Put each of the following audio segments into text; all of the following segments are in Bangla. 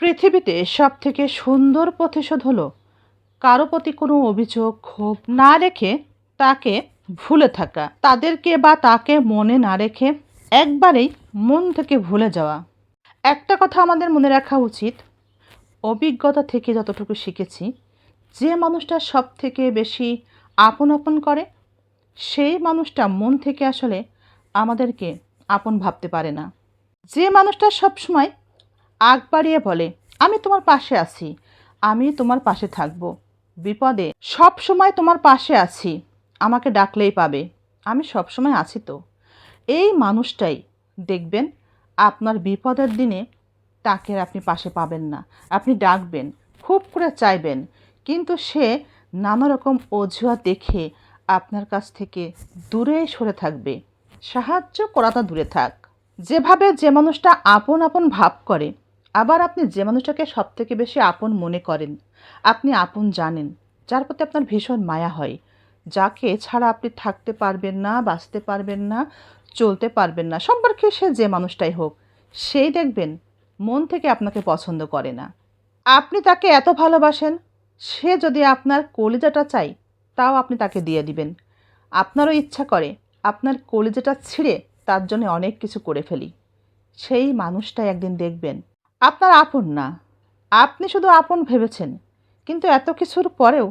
পৃথিবীতে সব থেকে সুন্দর প্রতিশোধ হলো, কারও প্রতি কোনো অভিযোগ, ক্ষোভ না রেখে তাকে ভুলে থাকা। তাদেরকে বা তাকে মনে না রেখে একবারেই মন থেকে ভুলে যাওয়া। একটা কথা আমাদের মনে রাখা উচিত, অভিজ্ঞতা থেকে যতটুকু শিখেছি, যে মানুষটা সব থেকে বেশি আপন আপন করে, সেই মানুষটা মন থেকে আসলে আমাদেরকে আপন ভাবতে পারে না। যে মানুষটা সবসময় আগ বাড়িয়ে বলে, আমি তোমার পাশে আছি। আমি তোমার পাশে থাকব। বিপদে সব সময় তোমার পাশে আছি। আমাকে ডাকলেই পাবে। আমি সব সময় আছি তো। এই মানুষটাই, দেখবেন, আপনার বিপদের দিনে তাকে আপনি পাশে পাবেন না। আপনি ডাকবেন, খুব করে চাইবেন, কিন্তু সে নানা রকম অজুহাত দেখে আপনার কাছ থেকে দূরে সরে থাকবে। সাহায্য করাটা দূরে থাক। যেভাবে যে মানুষটা আপন আপন ভাব করে আবার আপনি যে মানুষটাকে সব থেকে বেশি আপন মনে করেন, আপনি আপন জানেন, যার প্রতি আপনার ভীষণ মায়া হয়, যাকে ছাড়া আপনি থাকতে পারবেন না, বাঁচতে পারবেন না, চলতে পারবেন না, সম্পর্কে সে যে মানুষটাই হোক, সেই দেখবেন মন থেকে আপনাকে পছন্দ করে না। আপনি তাকে এত ভালোবাসেন, সে যদি আপনার কলিজাটা চাই তাও আপনি তাকে দিয়ে দিবেন। আপনারও ইচ্ছা করে, আপনার কলিজাটা ছিঁড়ে তার জন্য অনেক কিছু করে ফেলি। সেই মানুষটাই একদিন দেখবেন আপনার আপন না। আপনি শুধু আপন ভেবেছেন, কিন্তু এত কিছুর পরেও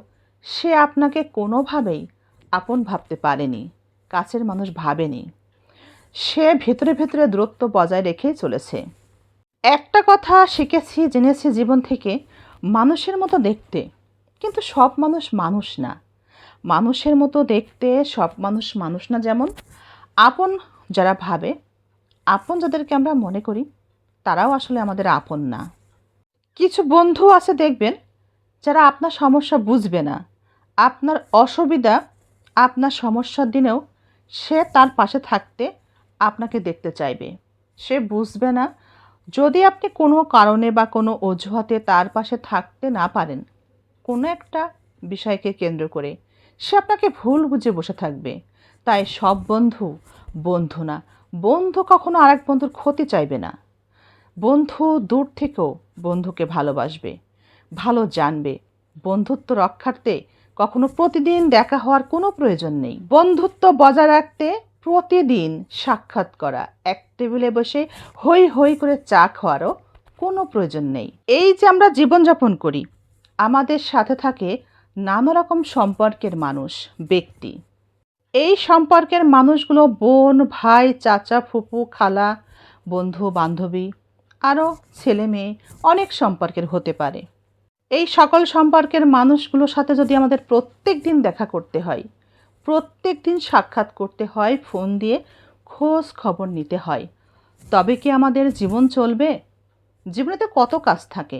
সে আপনাকে কোনোভাবেই আপন ভাবতে পারেনি, কাছের মানুষ ভাবেনি। সে ভেতরে ভেতরে দূরত্ব বজায় রেখেই চলেছে। একটা কথা শিখেছি, জেনেছি জীবন থেকে, মানুষের মতো দেখতে, কিন্তু সব মানুষ মানুষ না। মানুষের মতো দেখতে, সব মানুষ মানুষ না যেমন। আপন যারা ভাবে, আপন যাদেরকে আমরা মনে করি তারাও আসলে আমাদের আপন না। কিছু বন্ধু আছে দেখবেন, যারা আপনার সমস্যা বুঝবে না। আপনার অসুবিধা আপনার সমস্যার দিনেও সে তার পাশে থাকতে আপনাকে দেখতে চাইবে। সে বুঝবে না, যদি আপনি কোনো কারণে বা কোনো অজুহাতে তার পাশে থাকতে না পারেন, কোনো একটা বিষয়কে কেন্দ্র করে সে আপনাকে ভুল বুঝে বসে থাকবে। তাই সব বন্ধু বন্ধু না, বন্ধু কখনো আরেক বন্ধুর ক্ষতি চাইবে না। বন্ধু দূর থেকেও বন্ধুকে ভালোবাসবে, ভালো জানবে, বন্ধুত্ব রক্ষার্থে কখনো প্রতিদিন দেখা হওয়ার কোনো প্রয়োজন নেই। বন্ধুত্ব বজায় রাখতে প্রতিদিন সাক্ষাৎ করা, এক টেবিলে বসে হই হই করে চা খাওয়ারও কোনো প্রয়োজন নেই। এই যে আমরা জীবনযাপন করি, আমাদের সাথে থাকে নানা রকম সম্পর্কের মানুষ, ব্যক্তি। এই সম্পর্কের মানুষগুলো বোন, ভাই, চাচা, ফুপু, খালা, বন্ধু, বান্ধবী আরও ছেলে মেয়ে অনেক সম্পর্কের হতে পারে। এই সকল সম্পর্কের মানুষগুলোর সাথে যদি আমাদের প্রত্যেক দিন দেখা করতে হয়, প্রত্যেক দিন সাক্ষাৎ করতে হয়, ফোন দিয়ে খোঁজ খবর নিতে হয়, তবে কি আমাদের জীবন চলবে? জীবনেতে কত কাজ থাকে,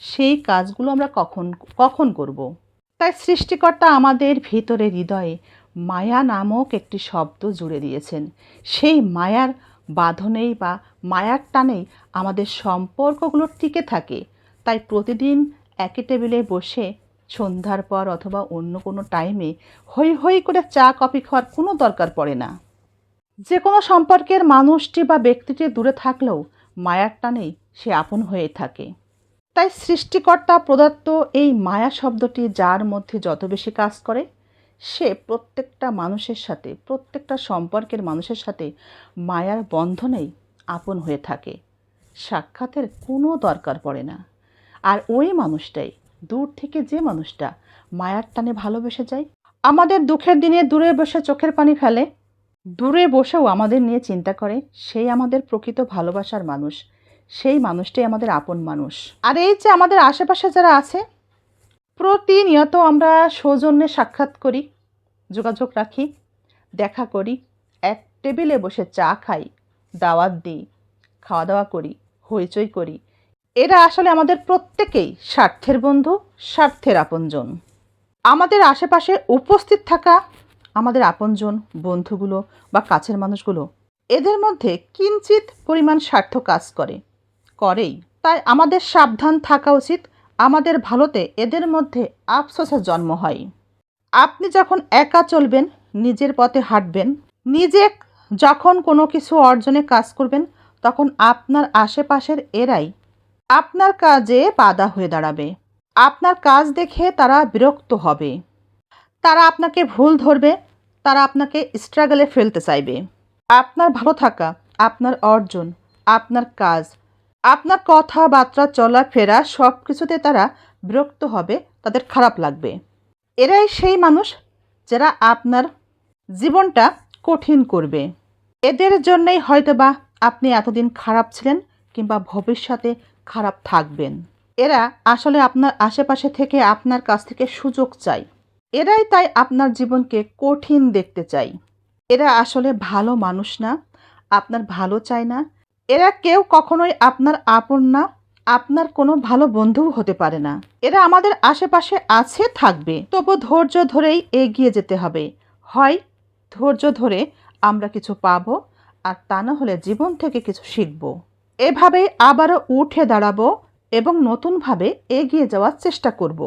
সেই কাজগুলো আমরা কখন কখন করব। তাই সৃষ্টিকর্তা আমাদের ভিতরে হৃদয়ে মায়া নামক একটি শব্দ জুড়ে দিয়েছেন। সেই মায়ার বাঁধনেই বা মায়ার টানেই আমাদের সম্পর্কগুলো টিকে থাকে। তাই প্রতিদিন একই টেবিলে বসে সন্ধ্যার পর অথবা অন্য কোনো টাইমে হই হই করে চা কফি খাওয়ার কোনো দরকার পড়ে না। যে কোনো সম্পর্কের মানুষটি বা ব্যক্তিটি দূরে থাকলেও মায়ার টানেই সে আপন হয়ে থাকে। তাই সৃষ্টিকর্তা প্রদত্ত এই মায়া শব্দটি যার মধ্যে যত বেশি কাজ করে সে প্রত্যেকটা মানুষের সাথে, প্রত্যেকটা সম্পর্কের মানুষের সাথে মায়ার বন্ধনেই আপন হয়ে থাকে। সাক্ষাতের কোনো দরকার পড়ে না। আর ওই মানুষটাই, দূর থেকে যে মানুষটা মায়ার টানে ভালোবেসে যায়, আমাদের দুঃখের দিনে দূরে বসে চোখের পানি ফেলে, দূরে বসেও আমাদের নিয়ে চিন্তা করে, সেই আমাদের প্রকৃত ভালোবাসার মানুষ, সেই মানুষটাই আমাদের আপন মানুষ। আর এই যে আমাদের আশেপাশে যারা আছে প্রতিনিয়ত আমরা সৌজন্যে সাক্ষাৎ করি, যোগাযোগ রাখি, দেখা করি, এক টেবিলে বসে চা খাই, দাওয়াত দিই খাওয়া দাওয়া করি, হইচই করি। এরা আসলে আমাদের প্রত্যেকেই স্বার্থের বন্ধু, স্বার্থের আপনজন। আমাদের আশেপাশে উপস্থিত থাকা আমাদের আপনজন, বন্ধুগুলো বা কাছের মানুষগুলো, এদের মধ্যে কিঞ্চিত পরিমাণ স্বার্থ কাজ করে, করেই। তাই আমাদের সাবধান থাকা উচিত আমাদের ভালোতে এদের মধ্যে আফসোসের জন্ম হয়। আপনি যখন একা চলবেন, নিজের পথে হাঁটবেন, নিজে যখন কোনো কিছু অর্জনে কাজ করবেন, তখন আপনার আশেপাশের এরাই আপনার কাজে বাধা হয়ে দাঁড়াবে। আপনার কাজ দেখে তারা বিরক্ত হবে। তারা আপনাকে ভুল ধরবে, তারা আপনাকে স্ট্রাগলে ফেলতে চাইবে। আপনার ভালো থাকা, আপনার অর্জন, আপনার কাজ আপনার কথাবার্তা, চলাফেরা সব কিছুতে তারা বিরক্ত হবে, তাদের খারাপ লাগবে। এরাই সেই মানুষ যারা আপনার জীবনটা কঠিন করবে। এদের জন্যই হয়তোবা আপনি এতদিন খারাপ ছিলেন কিংবা ভবিষ্যতে খারাপ থাকবেন। এরা আসলে আপনার আশেপাশে থেকে আপনার কাছ থেকে সুযোগ চাই এরাই তাই আপনার জীবনকে কঠিন দেখতে চাই এরা আসলে ভালো মানুষ না, আপনার ভালো চায় না এরা কেউ কখনোই আপনার আপন না, আপনার কোনো ভালো বন্ধুও হতে পারে না। এরা আমাদের আশেপাশে আছে, থাকবে। তবু ধৈর্য ধরেই এগিয়ে যেতে হবে। হয় ধৈর্য ধরে আমরা কিছু পাব, আর তা না হলে জীবন থেকে কিছু শিখব। এভাবেই আবারও উঠে দাঁড়াবো এবং নতুনভাবে এগিয়ে যাওয়ার চেষ্টা করব।